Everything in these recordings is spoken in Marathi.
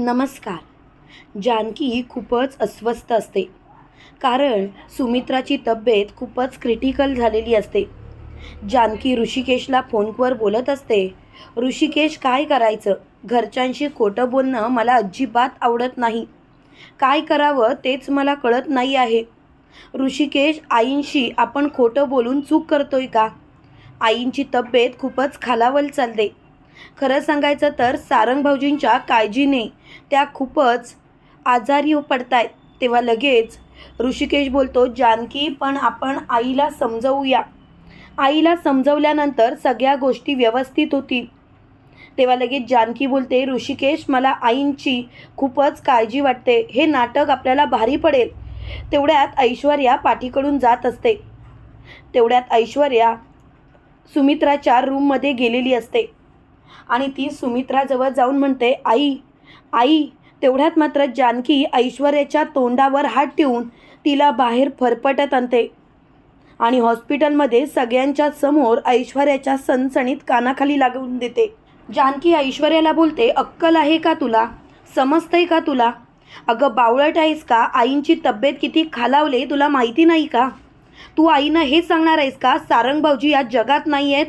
नमस्कार. जानकी खूपच अस्वस्थ असते. कारण सुमित्राची तब्येत खूपच क्रिटिकल झालेली असते. जानकी ऋषिकेशला फोनवर बोलत असते ऋषिकेश काय करायचं? घरच्यांशी खोटं बोलणं मला अजिबात आवडत नाही. काय करावं तेच मला कळत नाही आहे. ऋषिकेश आईंशी आपण खोटं बोलून चूक करतोय का? आईंची तब्येत खूपच खालावल चालते. खरं सांगायचं तर सारंग भाऊजींच्या काळजीने त्या खूपच आजारी पडतायत. तेव्हा लगेच ऋषिकेश बोलतो जानकी पण आपण आईला समजवूया. आईला समजवल्यानंतर सगळ्या गोष्टी व्यवस्थित होतील. तेव्हा लगेच जानकी बोलते ऋषिकेश मला आईंची खूपच काळजी वाटते. हे नाटक आपल्याला भारी पडेल. तेवढ्यात ऐश्वर्या पाठीकडून जात असते. तेवढ्यात ऐश्वर्या सुमित्राच्या रूममध्ये गेलेली असते. आणि ती सुमित्राजवळ जाऊन म्हणते आई आई. तेवढ्यात मात्र जानकी ऐश्वर्याच्या तोंडावर हात ठेवून तिला बाहेर फरफटत आणते. आणि हॉस्पिटलमध्ये सगळ्यांच्या समोर ऐश्वर्याच्या सणसणीत कानाखाली लागून देते. जानकी ऐश्वर्याला बोलते अक्कल आहे का तुला? समजतंय का तुला? अगं बावळट आहेस का? आईंची तब्येत किती खालावले तुला माहिती नाही का? तू आईनं हे सांगणार आहेस का? सारंग भाऊजी या जगात नाही आहेत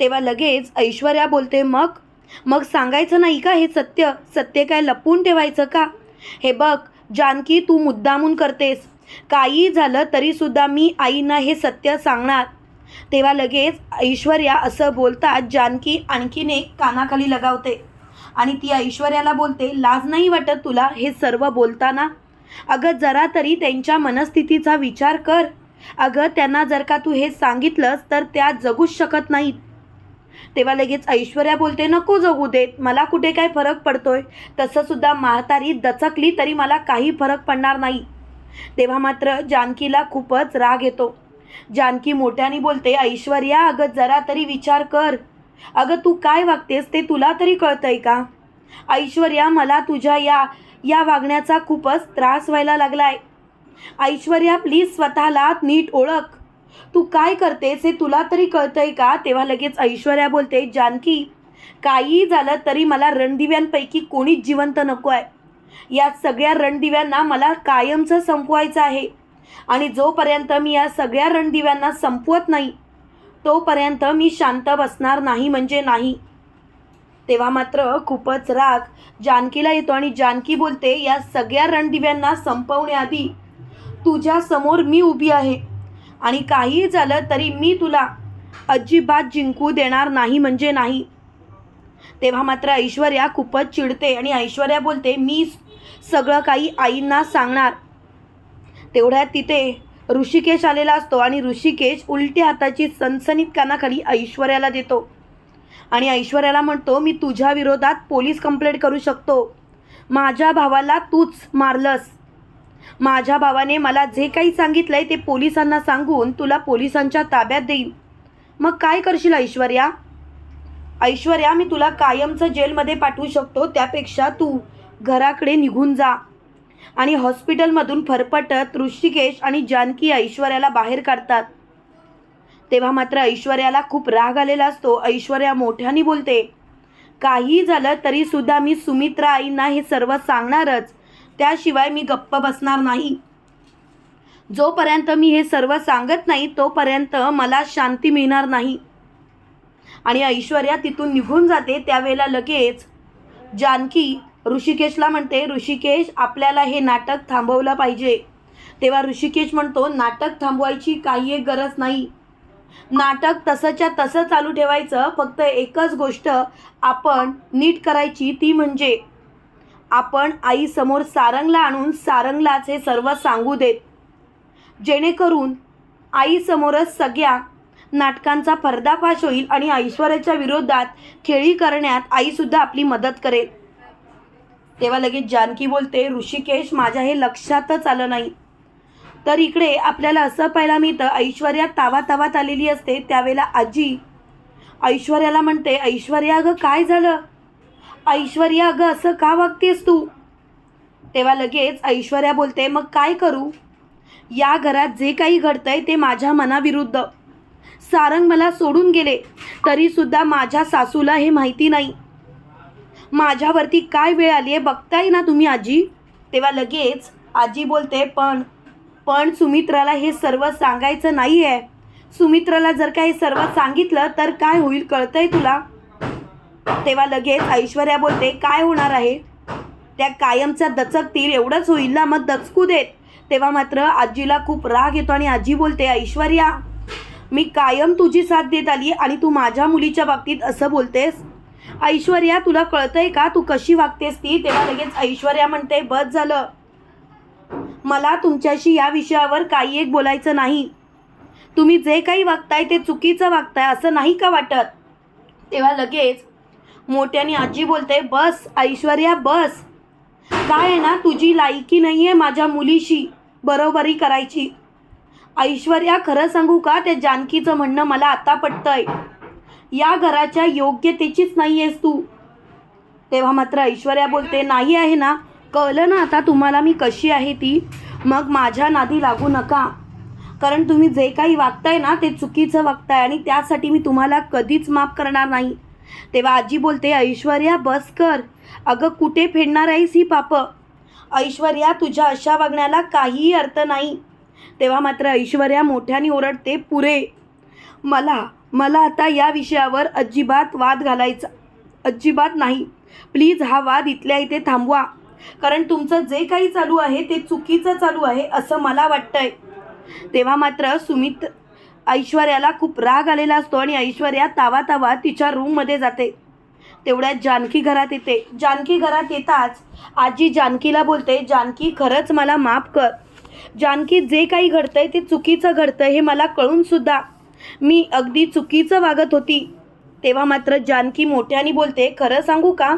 तेव्हा लगेच ऐश्वर्या बोलते मग? मग सांगायचं नाही का हे सत्य? सत्य काय लपवून ठेवायचं का? हे बघ जानकी तू मुद्दामून करतेस. काही झालं तरीसुद्धा मी आईनं हे सत्य सांगणार. तेव्हा लगेच ऐश्वर्या असं बोलतात जानकी आणखीन एक कानाखाली लगावते. आणि ती ऐश्वर्याला बोलते लाज नाही वाटत तुला हे सर्व बोलताना? अगं जरा तरी त्यांच्या मनस्थितीचा विचार कर. अगं त्यांना जर का तू हे सांगितलंस तर त्या जगूच शकत नाहीत. तेव्हा लगेच ऐश्वर्या बोलते नको जगू देत मला कुठे काय फरक पडतोय? तसंसुद्धा म्हातारी दचकली तरी मला काही फरक पडणार नाही. तेव्हा मात्र जानकीला खूपच राग येतो. जानकी मोठ्याने बोलते ऐश्वर्या अगं जरा तरी विचार कर. अगं तू काय वागतेस ते तुला तरी कळतंय का? ऐश्वर्या मला तुझ्या या या वागण्याचा खूपच त्रास व्हायला लागलाय. ऐश्वर्या प्लीज स्वतःला नीट ओळख. तू काय करतेस हे तुला तरी कळतंय का? तेव्हा लगेच ऐश्वर्या बोलते जानकी काहीही झालं तरी मला रणदिव्यांपैकी कोणीच जिवंत नको आहे या सगळ्या रणदिव्यांना मला कायमचं संपवायचं आहे. आणि जोपर्यंत मी या सगळ्या रणदिव्यांना संपवत नाही तोपर्यंत मी शांत बसणार नाही म्हणजे नाही. तेव्हा मात्र खूपच राग जानकीला येतो आणि जानकी बोलते या सगळ्या रणदिव्यांना संपवण्याआधी तुझ्यासमोर मी उभी आहे. आणि काही झालं तरी मी तुला अजिबात जिंकू देणार नाही म्हणजे नाही. तेव्हा मात्र ऐश्वर्या खूपच चिडते आणि ऐश्वर्या बोलते मी सगळं काही आईंना सांगणार. तेवढ्यात तिथे ऋषिकेश आलेला असतो आणि ऋषिकेश उलट्या हाताची सनसनीत कानाखाली ऐश्वर्याला देतो. आणि ऐश्वर्याला म्हणतो मी तुझ्या विरोधात पोलीस कंप्लेंट करू शकतो. माझ्या भावाला तूच मारलंस. माझ्या भावाने मला जे काही सांगितलंय ते पोलिसांना सांगून तुला पोलिसांच्या ताब्यात देईन. मग काय करशील ऐश्वर्या? ऐश्वर्या मी तुला कायमचं जेलमध्ये पाठवू शकतो त्यापेक्षा तू घराकडे निघून जा. आणि हॉस्पिटलमधून फरफटत ऋषिकेश आणि जानकी ऐश्वर्याला बाहेर काढतात. तेव्हा मात्र ऐश्वर्याला खूप राग आलेला असतो. ऐश्वर्या मोठ्याने बोलते काही झालं तरी सुद्धा मी सुमित्रा आईंना हे सर्व सांगणारच. त्याशिवाय मी गप्प बसणार नाही. जोपर्यंत मी हे सर्व सांगत नाही तोपर्यंत मला शांती मिळणार नाही. आणि ऐश्वर्या तिथून निघून जाते त्यावेळेला लगेच जानकी ऋषिकेशला म्हणते ऋषिकेश आपल्याला हे नाटक थांबवलं पाहिजे. तेव्हा ऋषिकेश म्हणतो नाटक थांबवायची काही एक गरज नाही. नाटक तसंच्या तसं चालू ठेवायचं फक्त एकच गोष्ट आपण नीट करायची ती म्हणजे आपण आईसमोर सारंगला आणून सारंगलाच हे सर्व सांगू देत. जेणेकरून आईसमोरच सगळ्या नाटकांचा पर्दाफाश होईल आणि ऐश्वर्याच्या विरोधात खेळी करण्यात आईसुद्धा आपली मदत करेल. तेव्हा लगेच जानकी बोलते ऋषिकेश माझ्या हे लक्षातच आलं नाही. तर इकडे आपल्याला असं पाहायला मिळतं ऐश्वर्या तावा तावात आलेली असते. त्यावेळेला आजी ऐश्वर्याला म्हणते ऐश्वर्या अगं काय झालं? ऐश्वर्या अगं असं का वागतेस तू? तेव्हा लगेच ऐश्वर्या बोलते मग काय करू? या घरात जे काही घडतंय ते माझ्या मनाविरुद्ध. सारंग मला सोडून गेले तरीसुद्धा माझ्या सासूला हे माहिती नाही. माझ्यावरती काय वेळ आली आहे बघताय ना तुम्ही आजी? तेव्हा लगेच आजी बोलते पण पण सुमित्राला हे सर्व सांगायचं नाही आहे सुमित्राला जर का हे सर्व सांगितलं तर काय होईल कळतंय तुला? तेव्हा लगेच ऐश्वर्या बोलते काय होणार आहे? त्या कायमच्या दचकतील एवढंच होईल ना? मग दचकू देत. तेव्हा मात्र आजीला खूप राग येतो आणि आजी बोलते ऐश्वर्या मी कायम तुझी साथ देत आली आणि तू माझ्या मुलीच्या बाबतीत असं बोलतेस? ऐश्वर्या तुला कळतंय का? तू कशी वागतेस ती? तेव्हा लगेच ऐश्वर्या म्हणते बस झालं. मला तुमच्याशी या विषयावर काही एक बोलायचं नाही. तुम्ही जे काही वागताय ते चुकीचं वागताय असं नाही का वाटत? तेव्हा लगेच मोठ्याने आजी बोलते बस ऐश्वर्या बस. काय आहे ना तुझी लायकी नाही आहे माझ्या मुलीशी. बरोबरी करायची. ऐश्वर्या खरं सांगू का? त्या जानकीचं म्हणणं मला आता पटतंय. या घराच्या योग्यतेचीच नाही आहेस तू. तेव्हा मात्र ऐश्वर्या बोलते नाही आहे ना. कळलं ना आता तुम्हाला मी कशी आहे ती? मग माझ्या नादी लागू नका. कारण तुम्ही जे काही वागताय ना ते चुकीचं वागताय आणि त्यासाठी मी तुम्हाला कधीच माफ करणार नाही. तेव्हा आजी बोलते ऐश्वर्या बस कर. अगं कुठे फेडणार आहेस ही पापं? ऐश्वर्या तुझ्या अशा वागण्याला काहीही अर्थ नाही. तेव्हा मात्र ऐश्वर्या मोठ्याने ओरडते पुरे मला मला आता या विषयावर अजिबात वाद घालायचा अजिबात नाही. प्लीज हा वाद इथल्या इथे थांबवा. कारण तुमचं जे काही चालू आहे ते चुकीचं चालू आहे असं मला वाटतंय. तेव्हा मात्र सुमित ऐश्वर्याला खूप राग आलेला असतो आणि ऐश्वर्या तावा तावा तिच्या रूममध्ये जाते. तेवढ्यात जानकी घरात येते. जानकी घरात येताच आजी जानकीला बोलते जानकी खरंच मला माफ कर. जानकी जे काही घडतंय ते चुकीचं घडतंय हे मला कळून सुद्धा. मी अगदी चुकीचं वागत होती. तेव्हा मात्र जानकी मोठ्याने बोलते खरं सांगू का?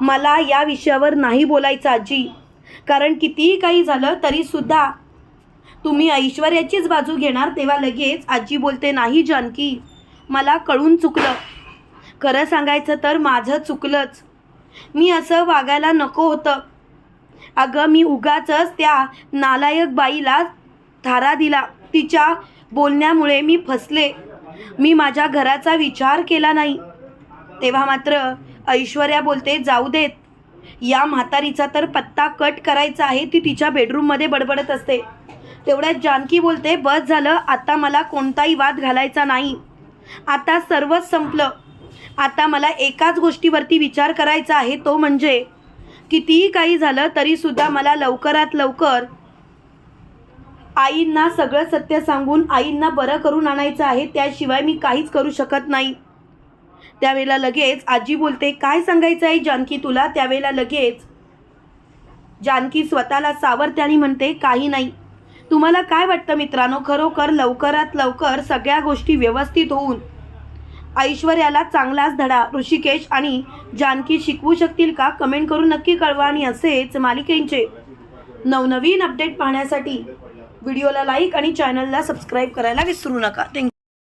मला या विषयावर नाही बोलायचं आजी. कारण कितीही काही झालं तरीसुद्धा तुम्ही ऐश्वर्याचीच बाजू घेणार तेव्हा लगेच आजी बोलते नाही जानकी मला कळून चुकलं. खरं सांगायचं तर माझं चुकलंच. मी असं वागायला नको होतं. अगं मी उगाचच त्या नालायक बाईला थारा दिला. तिच्या बोलण्यामुळे मी फसले. मी माझ्या घराचा विचार केला नाही. तेव्हा मात्र ऐश्वर्या बोलते जाऊ देत. या म्हातारीचा तर पत्ता कट करायचा आहे. ती तिच्या बेडरूममध्ये बडबडत असते. तेवढ्यात जानकी बोलते बस झालं. आता मला कोणताही वाद घालायचा नाही. आता सर्वच संपलं. आता मला एकाच गोष्टीवरती विचार करायचा आहे तो म्हणजे कितीही काही झालं तरीसुद्धा मला लवकरात लवकर आईंना सगळं सत्य सांगून आईंना बरं करून आणायचं आहे त्याशिवाय मी काहीच करू शकत नाही. त्यावेळेला लगेच आजी बोलते काय सांगायचं आहे जानकी तुला? त्यावेळेला लगेच जानकी स्वतःला सावरते आणि म्हणते काही नाही. तुम्हाला काय वाटतं मित्रांनो? खरोखर लवकरात लवकर सगळ्या गोष्टी व्यवस्थित होऊन ऐश्वर्याला चांगलाच धडा ऋषिकेश आणि जानकी शिकवू शकतील का? कमेंट करून नक्की कळवा आणि असेच मालिकेंचे नवनवीन अपडेट पाहण्यासाठी व्हिडिओला लाईक आणि चॅनलला सबस्क्राईब करायला विसरू नका. थँक्यू